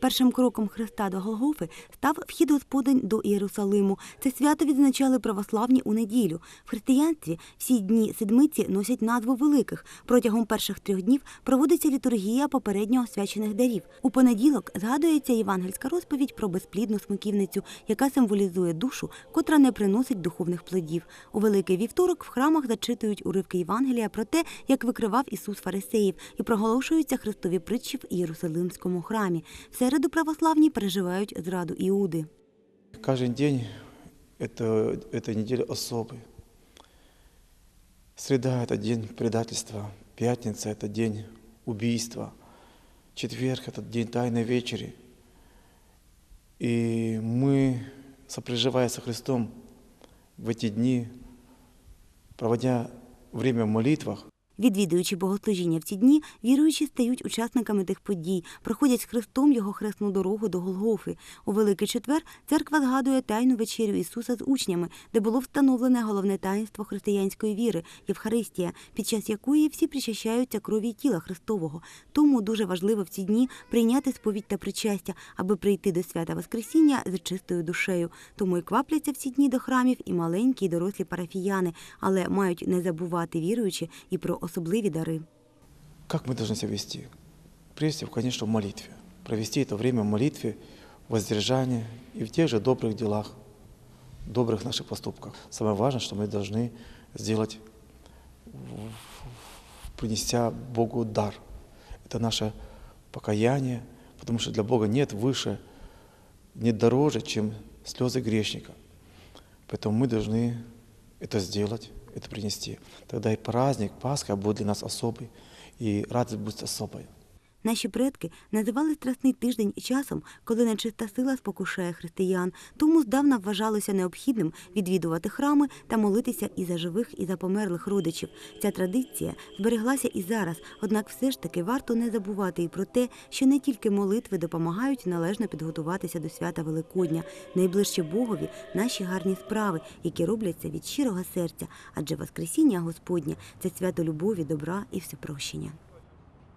Першим кроком Христа до Голгофи став вхід Господень до Єрусалиму. Це свято відзначали православні у неділю. В християнстві всі дні седмиці носять назву великих. Протягом перших трьох днів проводиться літургія попередньо освячених дарів. У понеділок згадується євангельська розповідь про безплідну смиківницю, яка символізує душу, котра не приносить духовних плодів. У великий вівторок в храмах зачитують уривки Євангелія про те, як викривав Ісус фарисеїв, і проголошуються христові притчі в Єрусалимському храмі. В середу православні переживають зраду Іуди. Каждый день это, этой недели особый. Среда – это день предательства, пятница – это день убийства, четверг – это день Тайной Вечери. И мы, сопереживая со Христом в эти дни, проводя время в молитвах, Відвідуючи богослужіння в ці дні, віруючі стають учасниками тих подій, проходять з Христом його хресну дорогу до Голгофи. У Великий Четвер церква згадує тайну вечерю Ісуса з учнями, де було встановлене головне таїнство християнської віри Євхаристія, під час якої всі причащаються крові тіла Христового. Тому дуже важливо в ці дні прийняти сповідь та причастя, аби прийти до свята Воскресіння з чистою душею. Тому і квапляться в ці дні до храмів і маленькі, і дорослі парафіяни, але мають не забувати віруючі і про особливі дари. как мы должны себя вести? Прежде всего, конечно, в молитве. Провести это время в молитве, воздержании и в тех же добрых делах, добрых наших поступках. Самое важное, что мы должны сделать, принеся Богу дар. Это наше покаяние, потому что для Бога нет выше, нет дороже, чем слезы грешника. Поэтому мы должны это сделать, это принести. Тогда и праздник Пасха будет для нас особый, и радость будет особая. Наші предки називали Страсний тиждень часом, коли нечиста сила спокушає християн. Тому здавна вважалося необхідним відвідувати храми та молитися і за живих, і за померлих родичів. Ця традиція збереглася і зараз, однак все ж таки варто не забувати і про те, що не тільки молитви допомагають належно підготуватися до свята Великодня, найближче Богові наші гарні справи, які робляться від щирого серця, адже Воскресіння Господнє це свято любові, добра і всепрощення.